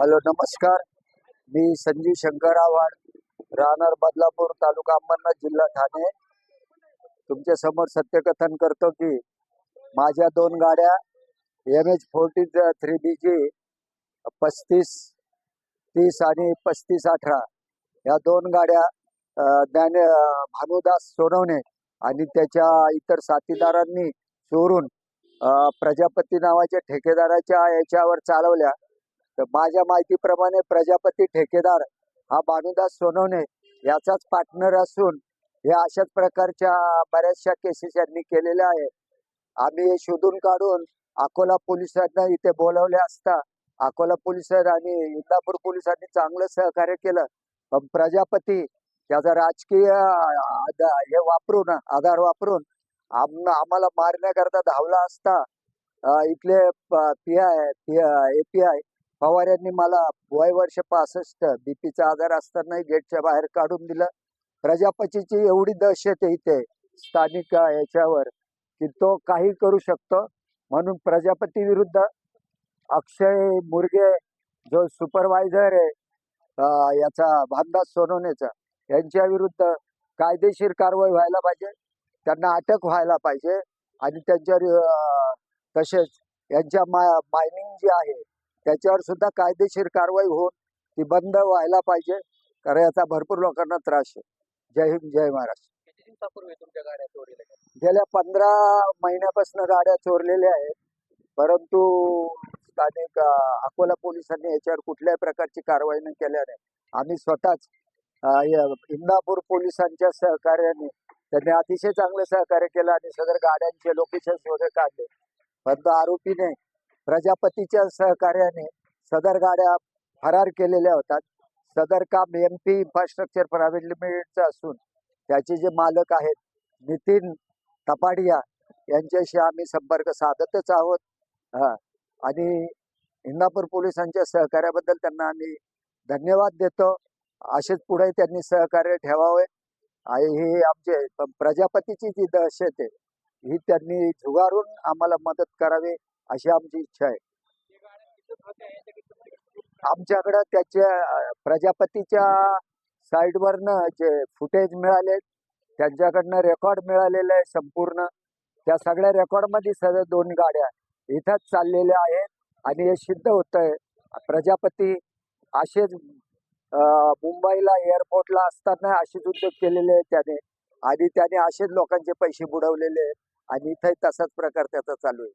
Hello नमस्कार. मी संजीव शंकर आव्हाड राहणार बदलापूर तालुका अंबरनाथ जिल्हा ठाणे. तुमच्यासमोर सत्यकथन करतो की माझ्या दोन गाड्या M H forty three B G पस्तीस तीस आणि पस्तीस अठरा या दोन गाड्या ज्ञाने भानुदास सोनवणे आणि त्याच्या इतर साथीदारांनी चोरून प्रजापती नावाच्या ठेकेदाराच्या याच्यावर चालवल्या. तर माझ्या माहितीप्रमाणे प्रजापती ठेकेदार हा भानुदास सोनवणे याचाच पार्टनर असून हे अशाच प्रकारच्या बऱ्याचशा केसेस यांनी केलेल्या आहे. आम्ही हे शोधून काढून अकोला पोलिसांना इथे बोलवले असता अकोला पोलीस आणि इंदापूर पोलिसांनी चांगलं सहकार्य केलं. पण प्रजापती त्याचा राजकीय हे वापरून आधार वापरून आम आम्हाला मारण्याकरता धावला असता इथले P I A P I Pawar यांनी मला वय वर्ष पासष्ट बीपीचा आजार असतानाही गेटच्या बाहेर काढून दिलं. प्रजापतीची एवढी दहशत आहे इथे स्थानिक याच्यावर की तो काही करू शकतो. म्हणून प्रजापती विरुद्ध अक्षय मुरगे जो सुपरवायझर आहे याचा भानदास सोनवणेचा यांच्या विरुद्ध कायदेशीर कारवाई व्हायला पाहिजे. त्यांना अटक व्हायला पाहिजे. आणि त्यांच्यावर तसेच यांच्या मा मायनिंग जी आहे त्याच्यावर सुद्धा कायदेशीर कारवाई होऊन ती बंद व्हायला पाहिजे कारण याचा भरपूर लोकांना त्रास आहे. जय हिंद जय महाराष्ट्र. गेल्या? पंधरा महिन्यापासून गाड्या चोरलेल्या आहेत परंतु स्थानिक अकोला पोलिसांनी याच्यावर कुठल्याही प्रकारची कारवाई न केल्याने आम्ही स्वतःच इंदापूर पोलिसांच्या सहकार्याने त्यांनी अतिशय चांगलं सहकार्य केलं आणि सदर गाड्यांचे लोकेशन्स वगैरे काढले. परंतु आरोपीने प्रजापतीच्या सहकार्याने सदर गाड्या फरार केलेल्या होतात. सदर काम एम पी इन्फ्रास्ट्रक्चर प्रायव्हेट लिमिटेडचं असून त्याचे जे मालक आहेत नितीन तपाडिया यांच्याशी आम्ही संपर्क साधतच आहोत. हा. आणि इंदापूर पोलिसांच्या सहकार्याबद्दल त्यांना आम्ही धन्यवाद देतो. असेच पुढे त्यांनी सहकार्य ठेवावे. आणि हे आमचे प्रजापतीची जी दहशत आहे ही त्यांनी झुगारून आम्हाला मदत करावी. अशी आमची इच्छा आहे. आमच्याकडं त्याच्या प्रजापतीच्या साईडवरनं जे फुटेज मिळाले त्यांच्याकडनं रेकॉर्ड मिळालेलं आहे संपूर्ण. त्या सगळ्या रेकॉर्डमध्ये सगळ्या दोन गाड्या इथंच चाललेल्या आहेत आणि हे सिद्ध होत आहे प्रजापती असेच मुंबईला एअरपोर्टला असताना असेच उद्योग केलेले आहेत त्याने. आणि त्याने असेच लोकांचे पैसे बुडवलेले आहेत आणि इथंही तसाच प्रकार त्याचा चालू आहे.